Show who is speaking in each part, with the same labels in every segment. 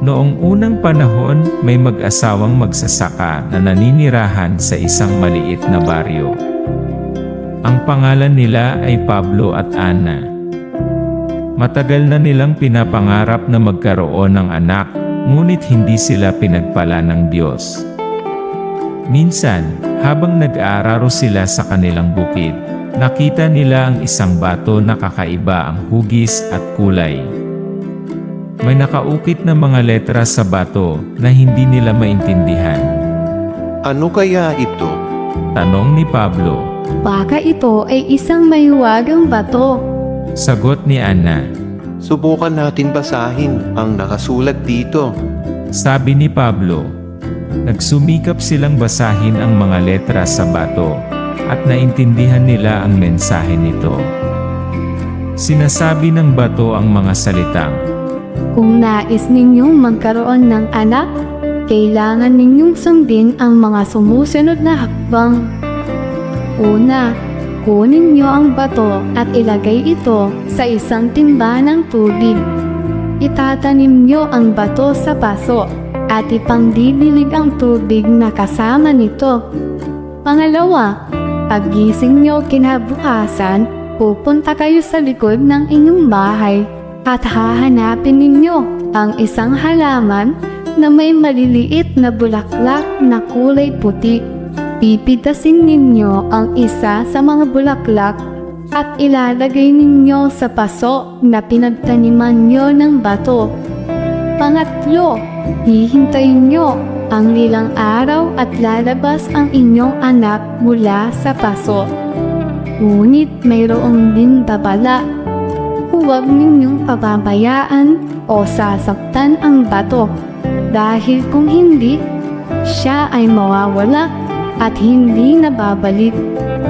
Speaker 1: Noong unang panahon, may mag-asawang magsasaka na naninirahan sa isang maliit na baryo. Ang pangalan nila ay Pablo at Ana. Matagal na nilang pinapangarap na magkaroon ng anak, ngunit hindi sila pinagpala ng Diyos. Minsan, habang nag-aararo sila sa kanilang bukid, nakita nila ang isang bato na kakaiba ang hugis at kulay. May nakaukit na mga letra sa bato na hindi nila maintindihan.
Speaker 2: Ano kaya ito?
Speaker 1: Tanong ni Pablo.
Speaker 3: Baka ito ay isang mayuwagang bato.
Speaker 1: Sagot ni Ana.
Speaker 2: Subukan natin basahin ang nakasulat dito.
Speaker 1: Sabi ni Pablo. Nagsumikap silang basahin ang mga letra sa bato at naintindihan nila ang mensahe nito. Sinasabi ng bato ang mga salitang,
Speaker 3: Kung nais ninyong magkaroon ng anak, kailangan ninyong sundin ang mga sumusunod na hakbang. Una, kunin niyo ang bato at ilagay ito sa isang timba ng tubig. Itatanim niyo ang bato sa paso at ipangdidilig ang tubig na kasama nito. Pangalawa, paggising niyo kinabukasan, pupunta kayo sa likod ng inyong bahay at hahanapin ninyo ang isang halaman na may maliliit na bulaklak na kulay puti. Pipitasin ninyo ang isa sa mga bulaklak at ilalagay ninyo sa paso na pinagtaniman nyo ng bato. Pangatlo, hihintayin nyo ang lilang araw at lalabas ang inyong anak mula sa paso. Ngunit mayroong din babala. Huwag ninyong pababayaan o sasaktan ang bato dahil kung hindi, siya ay mawawala at hindi na babalik.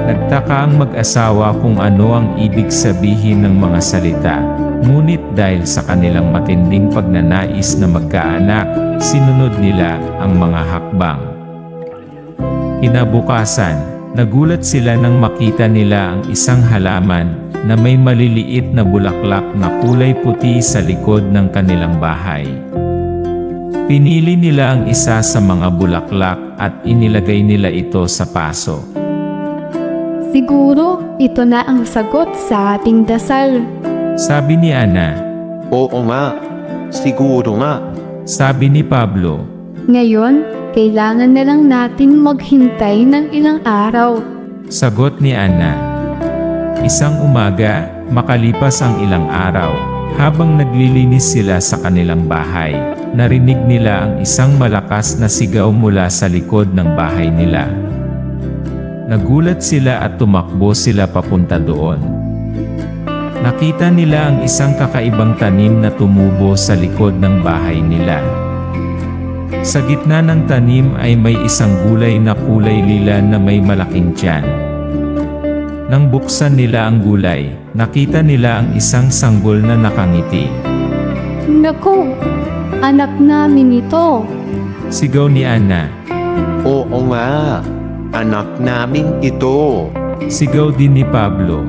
Speaker 1: Nagtaka ang mag-asawa kung ano ang ibig sabihin ng mga salita. Ngunit dahil sa kanilang matinding pagnanais na magkaanak, sinunod nila ang mga hakbang. Kinabukasan, nagulat sila nang makita nila ang isang halaman na may maliliit na bulaklak na kulay puti sa likod ng kanilang bahay. Pinili nila ang isa sa mga bulaklak at inilagay nila ito sa paso.
Speaker 3: Siguro ito na ang sagot sa ating dasal.
Speaker 1: Sabi ni Ana,
Speaker 2: Oo nga. Siguro nga.
Speaker 1: sabi ni Pablo,
Speaker 3: Ngayon, kailangan na lang natin maghintay ng ilang araw.
Speaker 1: sagot ni Ana. Isang umaga, makalipas ang ilang araw, habang naglilinis sila sa kanilang bahay, narinig nila ang isang malakas na sigaw mula sa likod ng bahay nila. Nagulat sila at tumakbo sila papunta doon. Nakita nila ang isang kakaibang tanim na tumubo sa likod ng bahay nila. Sa gitna ng tanim ay may isang gulay na kulay lila na may malaking tiyan. Nang buksan nila ang gulay, nakita nila ang isang sanggol na nakangiti.
Speaker 3: Naku, anak namin ito.
Speaker 1: Sigaw ni Ana.
Speaker 2: Oo nga. Anak namin ito.
Speaker 1: Sigaw din ni Pablo.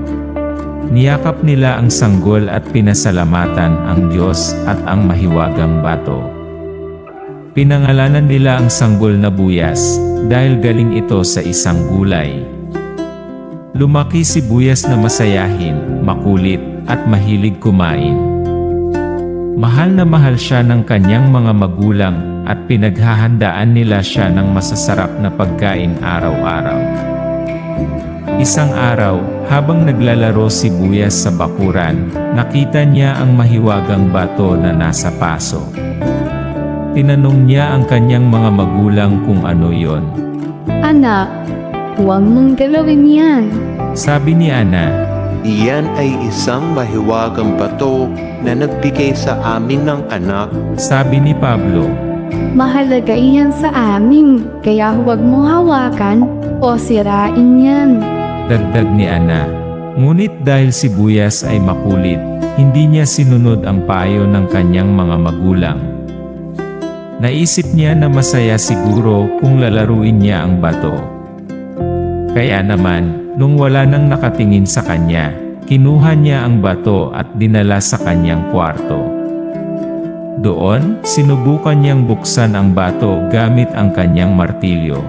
Speaker 1: Niyakap nila ang sanggol at pinasalamatan ang Diyos at ang mahiwagang bato. Pinangalanan nila ang sanggol na buyas dahil galing ito sa isang gulay. Lumaki si buyas na masayahin, makulit, at mahilig kumain. Mahal na mahal siya ng kanyang mga magulang at pinaghahandaan nila siya ng masasarap na pagkain araw-araw. Isang araw, habang naglalaro si Buyas sa bakuran, nakita niya ang mahiwagang bato na nasa paso. Tinanong niya ang kanyang mga magulang kung ano yon.
Speaker 3: Anak, huwag mong galawin yan.
Speaker 1: Sabi ni Ana,
Speaker 2: Iyan ay isang mahiwagang bato na nagbigay sa amin ng anak.
Speaker 1: sabi ni Pablo,
Speaker 3: Mahalaga iyan sa amin, kaya huwag mong hawakan o sirain yan.
Speaker 1: dagdag ni Ana. Ngunit dahil si Buyas ay makulit, hindi niya sinunod ang payo ng kanyang mga magulang. Naisip niya na masaya siguro kung lalaruin niya ang bato. Kaya naman, nung wala nang nakatingin sa kanya, kinuha niya ang bato at dinala sa kanyang kwarto. Doon, sinubukan niyang buksan ang bato gamit ang kanyang martilyo.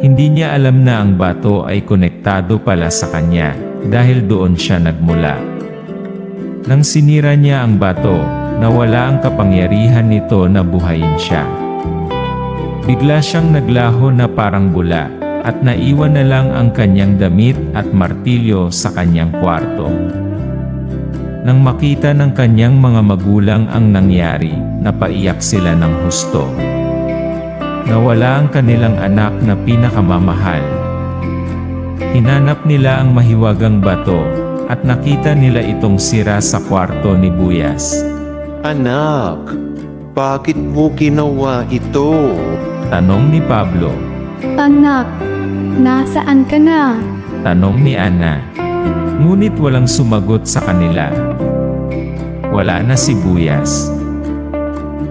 Speaker 1: Hindi niya alam na ang bato ay konektado pala sa kanya dahil doon siya nagmula. Nang sinira niya ang bato, nawala ang kapangyarihan nito na buhayin siya. Bigla siyang naglaho na parang bula at naiwan na lang ang kanyang damit at martilyo sa kanyang kwarto. Nang makita ng kanyang mga magulang ang nangyari, napaiyak sila ng husto. Nawala ang kanilang anak na pinakamamahal. Hinanap nila ang mahiwagang bato at nakita nila itong sira sa kwarto ni Buyas.
Speaker 2: Anak, bakit mo ginawa ito?
Speaker 1: Tanong ni Pablo,
Speaker 3: Anak, nasaan ka na?
Speaker 1: tanong ni Ana. Ngunit walang sumagot sa kanila. Wala na si Buyas.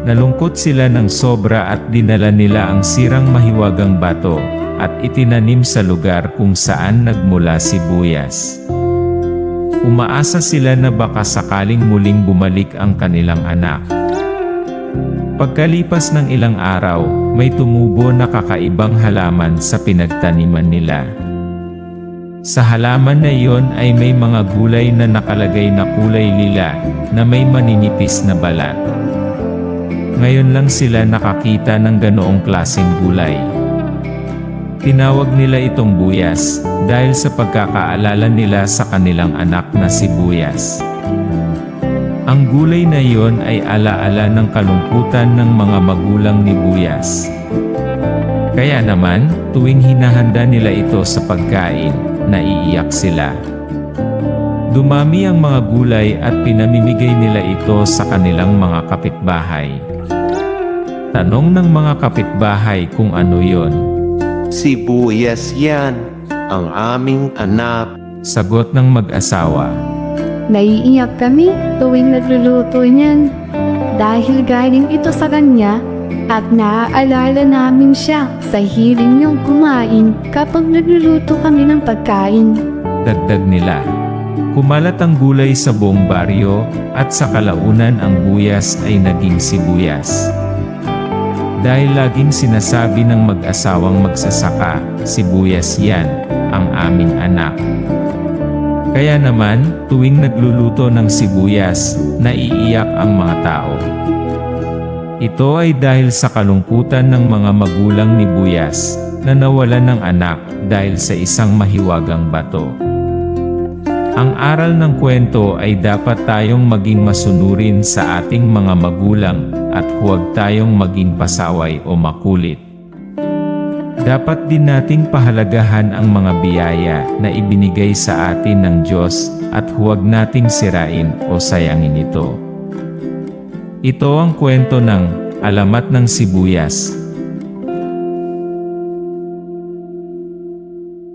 Speaker 1: Nalungkot sila ng sobra at dinala nila ang sirang mahiwagang bato at itinanim sa lugar kung saan nagmula si Buyas. Umaasa sila na baka sakaling muling bumalik ang kanilang anak. Pagkalipas ng ilang araw, may tumubo na kakaibang halaman sa pinagtaniman nila. Sa halaman na iyon ay may mga gulay na nakalagay na kulay lila na may maninipis na balat. Ngayon lang sila nakakita ng ganoong klaseng gulay. Tinawag nila itong buyas dahil sa pagkakaalala nila sa kanilang anak na si Buyas. Ang gulay na iyon ay alaala ng kalungkutan ng mga magulang ni Buyas. Kaya naman, tuwing hinahanda nila ito sa pagkain, naiiyak sila. Dumami ang mga gulay at pinamimigay nila ito sa kanilang mga kapitbahay. Tanong ng mga kapitbahay kung ano yon.
Speaker 2: Si Buyas yan, ang aming anak.
Speaker 1: Sagot ng mag-asawa.
Speaker 3: Naiiyak kami tuwing nagluluto niyan. Dahil galing ito sa kanya at naaalala namin siya sa hiling niyong kumain kapag nagluluto kami ng pagkain.
Speaker 1: Dagdag nila. Kumalat ang gulay sa buong baryo at sa kalaunan ang buyas ay naging sibuyas. Dahil laging sinasabi ng mag-asawang magsasaka, sibuyas yan, ang aming anak. Kaya naman, tuwing nagluluto ng sibuyas, naiiyak ang mga tao. Ito ay dahil sa kalungkutan ng mga magulang ni Buyas na nawalan ng anak dahil sa isang mahiwagang bato. Ang aral ng kwento ay dapat tayong maging masunurin sa ating mga magulang at huwag tayong maging pasaway o makulit. Dapat din nating pahalagahan ang mga biyaya na ibinigay sa atin ng Diyos at huwag nating sirain o sayangin ito. Ito ang kwento ng Alamat ng Sibuyas